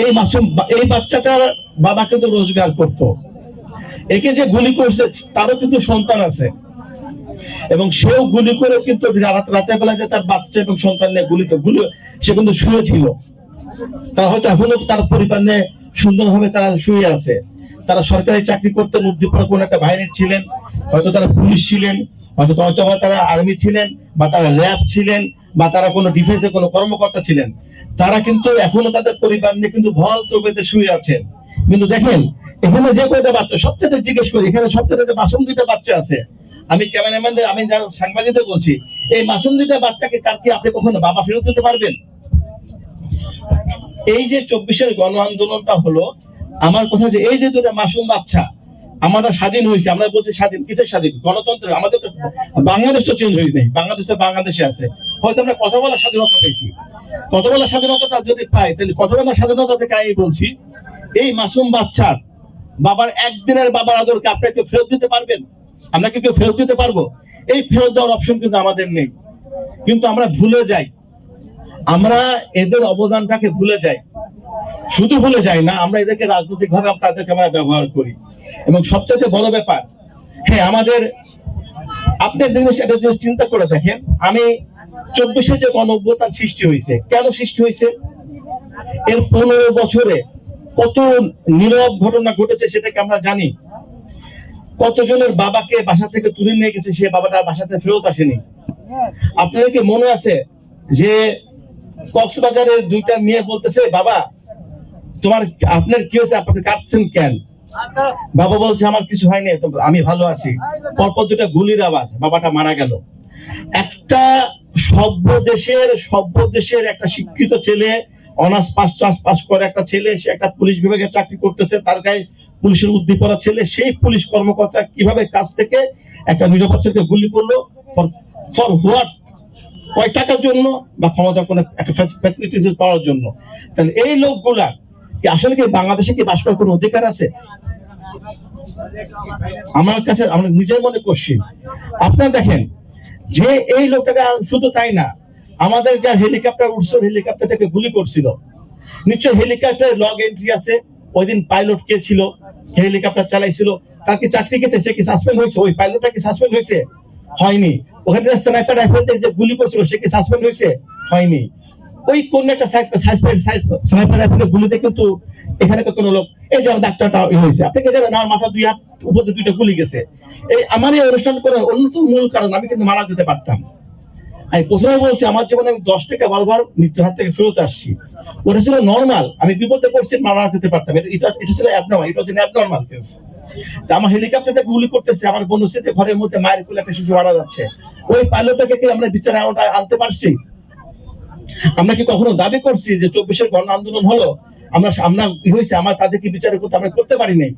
এই মাসুম এই বাচ্চাটার বাবা কিন্তু রোজগার করত। একে যে গুলি করছে, তারও কিন্তু সন্তান আছে। এবং সেও গুলি করে কিন্তু রাত রাতের বেলা যে তার বাচ্চা এবং সন্তান নিয়ে গুলিতে গুলি সে কিন্তু শুয়েছিল। তারা হয়তো এখনও তার পরিবার নিয়ে সুন্দরভাবে তারা শুয়ে আছে। তারা সরকারি চাকরি করতেন উদ্দীপনা কোন একটা বাহিনীর ছিলেন। হয়তো তারা পুলিশ ছিলেন, হয়তো হয়তো তারা আর্মি ছিলেন বা তারা র্যাব ছিলেন। বা তারা কোনো ডিফেন্সের কোনো কর্মকর্তা ছিলেন, তারা কিন্তু এখনও তাদের পরিবার নিয়ে কিন্তু ভল তবেতে শুয়ে আছেন। কিন্তু দেখেন, এখানে যে কয়টা বাচ্চা, সবচেয়ে জিজ্ঞেস করি, এখানে সবচেয়ে যে মাসুম দুইটা বাচ্চা আছে। আমি ক্যামেরাম্যানদের, আমি যারা সাংবাদিকদের বলছি, এই মাসুম দুইটা বাচ্চাকে কার কি আপনি কখনো বাবা ফেরত দিতে পারবেন? এই যে চব্বিশের গণ আন্দোলনটা হলো, আমার কথা যে এই যে দুটা মাসুম বাচ্চা, আমরা স্বাধীন হয়েছে, আমরা বলছি স্বাধীন, কিসের স্বাধীন? গণতন্ত্র আমাদের তো বাংলাদেশ তো চেঞ্জ হয়েছে, বাংলাদেশ তো বাংলাদেশে আছে। হয়তো আমরা কথা বলার স্বাধীনতা পেয়েছি। কথা বলার স্বাধীনতাটা যদি পাই, তাহলে কথা বলার স্বাধীনতা থেকে আমি বলছি, এই মাসুম বাচ্চার বাবার একদিনের বাবার আদরকে আপনি কেউ ফেরত দিতে পারবেন? আমরা কি কেউ ফেরত দিতে পারব? এই ফেরত দেওয়ার অপশন কিন্তু আমাদের নেই। কিন্তু আমরা ভুলে যাই। আমরা এদের অবদানটাকে ভুলে যাই। শুধু ভুলে যাই না, আমরা এদেরকে রাজনৈতিক ভাবে তাদেরকে আমরা ব্যবহার করি। এবং সবচেয়ে বড় ব্যাপার হ্যাঁ আমাদের আপনি একটা জিনিস চিন্তা করে দেখেন। আমি চব্বিশে যে গণ অভ্যুত্থান সৃষ্টি হয়েছে, কেন সৃষ্টি হয়েছে? এর পনেরো বছরে কত নীরব ঘটনা ঘটেছে সেটাকে আমরা জানি। কতজনের বাবাকে বাসা থেকে তুলে নিয়ে গেছে, সে বাবাটা বাসাতে ফেরত আসেনি। আপনাদের কি মনে আছে যে কক্সবাজারের দুইটা মেয়ে বলতেছে, বাবা, তোমার, আপনার কি হয়েছে? আপনি কাটছেন কেন? বাবা বলছে, আমার কিছু হয়নি, আমি ভালো আছি। পরপর দুটা গুলির আওয়াজ, বাবাটা মারা গেল। একটা সভ্য দেশের সভ্য দেশের একটা শিক্ষিত ছেলে অনার্স পাস চান্স পাস করে একটা ছেলে, সে একটা পুলিশ বিভাগে চাকরি করতেছে, তার গায়ে পুলিশের উদ্দীপনা ছেলে, সেই পুলিশ কর্মকর্তা কীভাবে কাজ থেকে একটা নিরাপত্তাকে গুলি করল? ফর হোয়াট কয় টাকার জন্য? বা ক্ষমতা কোনো একটা ফ্যাসিলিটিস পাওয়ার জন্য। তাহলে এই লোকগুলা কি আসলে কি বাংলাদেশে কি বাস করার কোনো অধিকার আছে? আমার কাছে, আমরা নিজের মনে করছি আপনারা দেখেন যে এই লোকটাকে শুধু তাই না, আমাদের যা হেলিকপ্টার উঠছিল হেলিকপ্টার থেকে গুলি করছিল নিশ্চয় হেলিকপ্টার লগ এন্ট্রি আছে ওই দিন পাইলট কে ছিল হেলিকপ্টার চালাইছিল, তার কি চাকরি গেছে, সে কি সাসপেন্ড হয়েছে? ওই পাইলটটা কি সাসপেন্ড হয়েছে? হয়নি। ওখানে যে স্নাইপার রাইফেল দিয়ে যে গুলি করছিল, সে কি সাসপেন্ড হয়েছে? হয়নি। ওই কোন একটা স্নাইপার রাইফেলে গুলিতে কিন্তু এখানে কোনো লোক এই যে ডাক্তারটা হয়েছে, আপনি কি জানেন, আমার মাথা দুই হাত উপরে দুইটা গুলি গেছে। এই আমার এই অনুষ্ঠান করার অন্যতম মূল কারণ, আমি কিন্তু মারা যেতে পারতাম। আমি প্রথমে বলছি, আমার জীবনে আমি দশ হাত থেকে ফেরত আসছি। ওটা ছিল নর্মাল আমি বিপদে পড়ছি, মারা যেতে পারতাম। এটা এটা ছিল অ্যাবনর্মাল এটা হচ্ছে অ্যাবনর্মাল কেস তা আমার হেলিকপ্টার গুলি করতেছে, আমার বন্ধুস্থিতি ঘরের মধ্যে মায়ের কোলে একটা শিশু মারা যাচ্ছে। ওই পাইলটটাকে কি আমরা বিচারে আনতে পারছি? আমরা কি কখনো দাবি করছি যে চব্বিশের গণ আন্দোলন হলো? আমরা আমরা কি হয়েছে আমার তাদেরকে বিচারের করতে আমরা করতে পারি নাই।